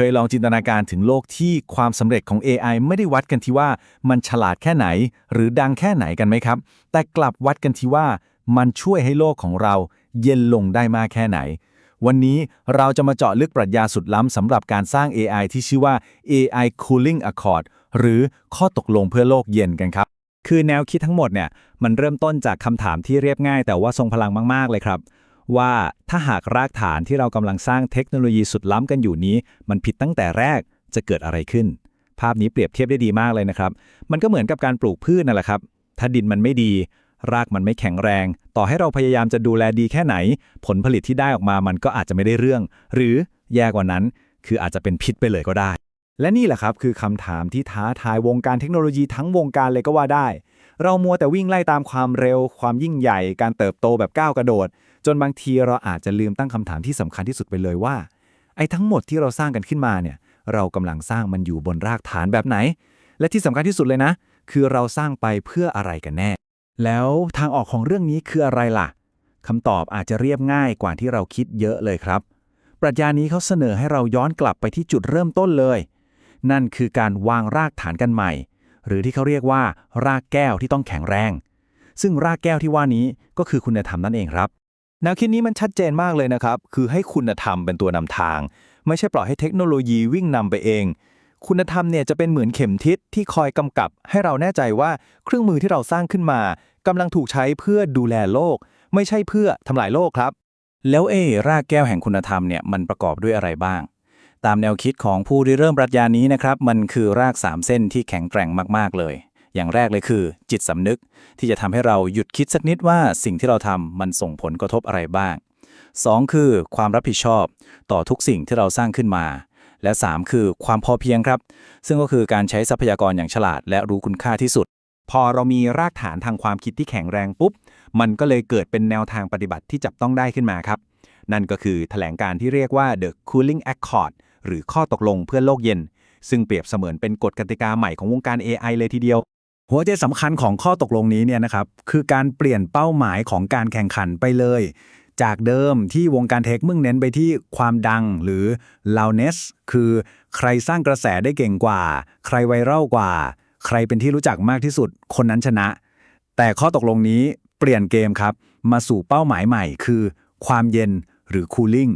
เคยลองจินตนาการถึงโลกที่ความสำเร็จของ AI ไม่ได้วัดกันที่ว่ามันฉลาดแค่ไหน หรือดังแค่ไหนกันไหมครับ แต่กลับวัดกันที่ว่ามันช่วยให้โลกของเราเย็นลงได้มากแค่ไหน วันนี้เราจะมาเจาะลึกปรัชญาสุดล้ำสำหรับการสร้าง AI ที่ชื่อว่า AI Cooling Accord หรือข้อตกลงเพื่อโลกเย็นกันครับ คือแนวคิดทั้งหมดเนี่ยมันเริ่มต้นจากคำถามที่เรียบง่าย แต่ว่าทรงพลังมาก ๆ เลยครับ ว่าถ้าหากรากฐานที่เรากำลังสร้างเทคโนโลยีสุดล้ำกันอยู่นี้ มันผิดตั้งแต่แรกจะเกิดอะไรขึ้น ภาพนี้เปรียบเทียบได้ดีมากเลยนะครับ มันก็เหมือนกับการปลูกพืชนั่นแหละครับ ถ้าดินมันไม่ดี รากมันไม่แข็งแรง ต่อให้เราพยายามจะดูแลดีแค่ไหน ผลผลิตที่ได้ออกมามันก็อาจจะไม่ได้เรื่อง หรือแย่กว่านั้น คืออาจจะเป็นพิษไปเลยก็ได้ และนี่แหละครับคือคำถามที่ท้าทายวงการเทคโนโลยีทั้งวงการเลยก็ว่าได้ เรามัวแต่วิ่งไล่ตามความเร็ว ความยิ่งใหญ่ การเติบโตแบบก้าวกระโดด จนบางทีเราอาจจะลืมตั้งคำถามที่สำคัญที่สุดไปเลยว่า ไอ้ทั้งหมดที่เราสร้างกันขึ้นมาเนี่ย เรากำลังสร้างมันอยู่บนรากฐานแบบไหน และที่สำคัญที่สุดเลยนะ คือเราสร้างไปเพื่ออะไรกันแน่ แล้วทางออกของเรื่องนี้คืออะไรล่ะคำตอบอาจจะเรียบง่ายกว่าที่เราคิดเยอะเลยครับ ปรัชญานี้เขาเสนอให้เราย้อนกลับไปที่จุดเริ่มต้นเลย นั่นคือการวางรากฐานกันใหม่ หรือที่เขาเรียกว่ารากแก้วที่ต้องแข็งแรง ซึ่งรากแก้วที่ว่านี้ก็คือคุณธรรมนั่นเองครับแนวคิดนี้มันชัดเจนมากเลยนะครับ คือให้คุณธรรมเป็นตัวนำทาง ไม่ใช่ปล่อยให้เทคโนโลยีวิ่งนำไปเอง คุณธรรมเนี่ยจะเป็นเหมือนเข็มทิศที่คอยกำกับ ให้เราแน่ใจว่าเครื่องมือที่เราสร้างขึ้นมากำลังถูกใช้เพื่อดูแลโลก ไม่ใช่เพื่อทำลายโลกครับ แล้วเอรากแก้วแห่งคุณธรรมเนี่ยมันประกอบด้วยอะไรบ้าง ตามแนวคิดของผู้ริเริ่มปรัชญานี้นะครับ มันคือราก 3 เส้นที่แข็งแกร่งมากๆเลย อย่างแรกเลยคือ จิตสำนึกที่จะทำให้เราหยุดคิดสักนิดว่าสิ่งที่เราทำมันส่งผลกระทบอะไรบ้าง 2 คือความรับผิดชอบ ต่อทุกสิ่งที่เราสร้างขึ้นมา และ 3 คือความพอเพียงครับ ซึ่งก็คือการใช้ทรัพยากรอย่างฉลาด และรู้คุณค่าที่สุด พอเรามีรากฐานทางความคิดที่แข็งแรงปุ๊บ มันก็เลยเกิดเป็นแนวทางปฏิบัติที่จับต้องได้ขึ้นมาครับ นั่นก็คือแถลงการที่เรียกว่า The Cooling Accord หรือข้อตกลงเพื่อโลกเย็น ซึ่งเปรียบเสมือนเป็นกฎกติกาใหม่ของวงการ AI เลยทีเดียว หัวใจสำคัญของข้อตกลงนี้เนี่ยนะครับคือการเปลี่ยนเป้าหมายของการแข่งขันไปเลย จากเดิมที่วงการเทคมึงเน้นไปที่ความดังหรือ loudness คือใครสร้างกระแสได้เก่งกว่า ใครไวรัลกว่า ใครเป็นที่รู้จักมากที่สุด คนนั้นชนะ แต่ข้อตกลงนี้เปลี่ยนเกมครับ มาสู่เป้าหมายใหม่คือ ความเย็นหรือ cooling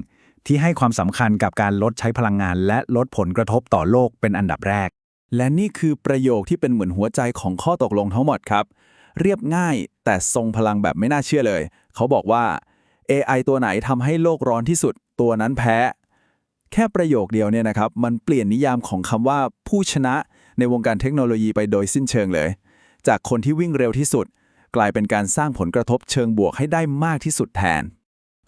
ที่ให้ความสำคัญกับการลดใช้พลังงาน และลดผลกระทบต่อโลกเป็นอันดับแรก และนี่คือประโยคที่เป็นเหมือนหัวใจของข้อตกลงทั้งหมดครับ เรียบง่ายแต่ทรงพลังแบบไม่น่าเชื่อเลย เขาบอกว่า AI ตัวไหนทำให้โลกร้อนที่สุด ตัวนั้นแพ้ แค่ประโยคเดียวเนี่ยนะครับ มันเปลี่ยนนิยามของคำว่าผู้ชนะในวงการเทคโนโลยีไปโดยสิ้นเชิงเลย จากคนที่วิ่งเร็วที่สุด กลายเป็นการสร้างผลกระทบเชิงบวกให้ได้มากที่สุดแทน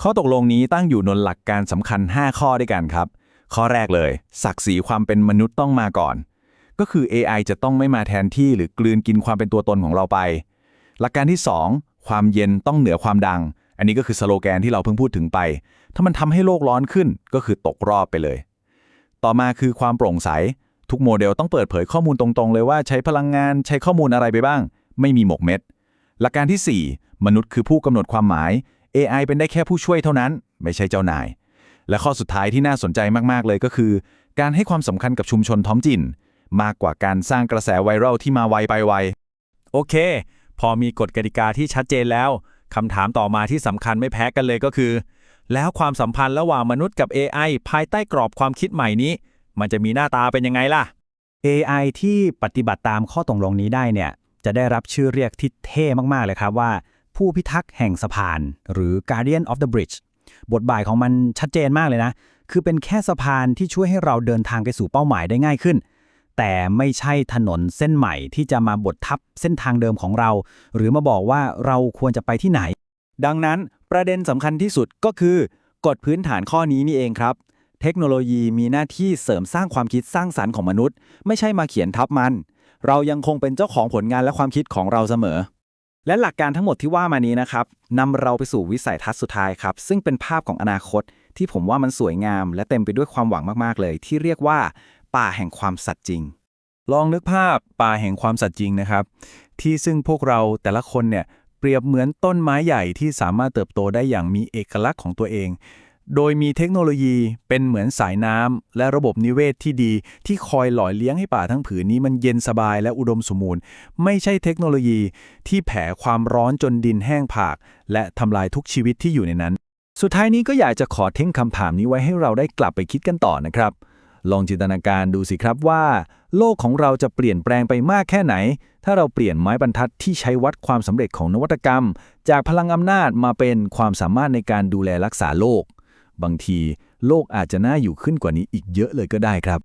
ข้อตกลงนี้ตั้งอยู่บนหลักการสำคัญ 5 ข้อด้วยกันครับ ข้อแรกเลย ศักดิ์ศรีความเป็นมนุษย์ต้องมาก่อน ก็คือ AI จะต้องไม่มาแทนที่หรือกลืนกินความเป็นตัวตนของเราไป หลักการที่ 2 ความเย็นต้องเหนือความดัง อันนี้ก็คือสโลแกนที่เราเพิ่งพูดถึงไป ถ้ามันทำให้โลกร้อนขึ้นก็คือตกรอบไปเลย ต่อมาคือความโปร่งใส ทุกโมเดลต้องเปิดเผยข้อมูลตรงๆ เลยว่าใช้พลังงานใช้ข้อมูลอะไรไปบ้าง ไม่มีหมกเม็ด หลักการที่ 4 มนุษย์คือผู้กำหนดความหมาย AI เป็นได้แค่ผู้ช่วยเท่านั้น ไม่ใช่เจ้านาย และข้อสุดท้ายที่น่าสนใจมาก ๆ เลยก็คือ การให้ความสำคัญกับชุมชนท้องถิ่น มากกว่าการสร้างกระแสไวรัลที่มาไวไปไว โอเค พอมีกฎกติกาที่ชัดเจนแล้วคำถามต่อมาที่สำคัญไม่แพ้กันเลยก็คือ แล้วความสัมพันธ์ระหว่างมนุษย์กับ AI ภายใต้กรอบความคิดใหม่นี้ มันจะมีหน้าตาเป็นยังไงล่ะ AI ที่ปฏิบัติตามข้อตกลงนี้ได้เนี่ยจะได้รับชื่อเรียกที่เท่มากๆเลยครับว่า ผู้พิทักษ์แห่งสะพาน หรือ Guardian of the Bridge บทบาทของมันชัดเจนมากเลยนะ คือเป็นแค่สะพานที่ช่วยให้เราเดินทางไปสู่เป้าหมายได้ง่ายขึ้น แต่ไม่ใช่ถนนเส้นใหม่ที่จะมาบดทับเส้นทางเดิมของเรา หรือมาบอกว่าเราควรจะไปที่ไหน ดังนั้นประเด็นสำคัญที่สุดก็คือกฎพื้นฐานข้อนี้นี่เองครับ เทคโนโลยีมีหน้าที่เสริมสร้างความคิดสร้างสรรค์ของมนุษย์ ไม่ใช่มาเขียนทับมัน เรายังคงเป็นเจ้าของผลงานและความคิดของเราเสมอ และหลักการทั้งหมดที่ว่ามานี้นะครับนำเราไปสู่วิสัยทัศน์สุดท้ายครับ ซึ่งเป็นภาพของอนาคตที่ผมว่ามันสวยงาม และเต็มไปด้วยความหวังมากๆเลย ที่เรียกว่า ป่าแห่งความสัตย์จริง ลองนึกภาพป่าแห่งความสัตย์จริงนะครับ ที่ซึ่งพวกเราแต่ละคนเนี่ยเปรียบเหมือนต้นไม้ใหญ่ที่สามารถเติบโตได้อย่างมีเอกลักษณ์ของตัวเอง โดยมีเทคโนโลยีเป็นเหมือนสายน้ำและระบบนิเวศที่ดี ที่คอยหล่อเลี้ยงให้ป่าทั้งผืนนี้มันเย็นสบายและอุดมสมบูรณ์ ไม่ใช่เทคโนโลยีที่แผ่ความร้อนจนดินแห้งผาก และทำลายทุกชีวิตที่อยู่ในนั้น สุดท้ายนี้ก็อยากจะขอทิ้งคำถามนี้ไว้ให้เราได้กลับไปคิดกันต่อนะครับ ลองจินตนาการดูสิครับว่า โลกของเราจะเปลี่ยนแปลงไปมากแค่ไหน ถ้าเราเปลี่ยนไม้บรรทัดที่ใช้วัดความสำเร็จของนวัตกรรม จากพลังอำนาจมาเป็นความสามารถในการดูแลรักษาโลก บางทีโลกอาจจะน่าอยู่ขึ้นกว่านี้อีกเยอะเลยก็ได้ครับ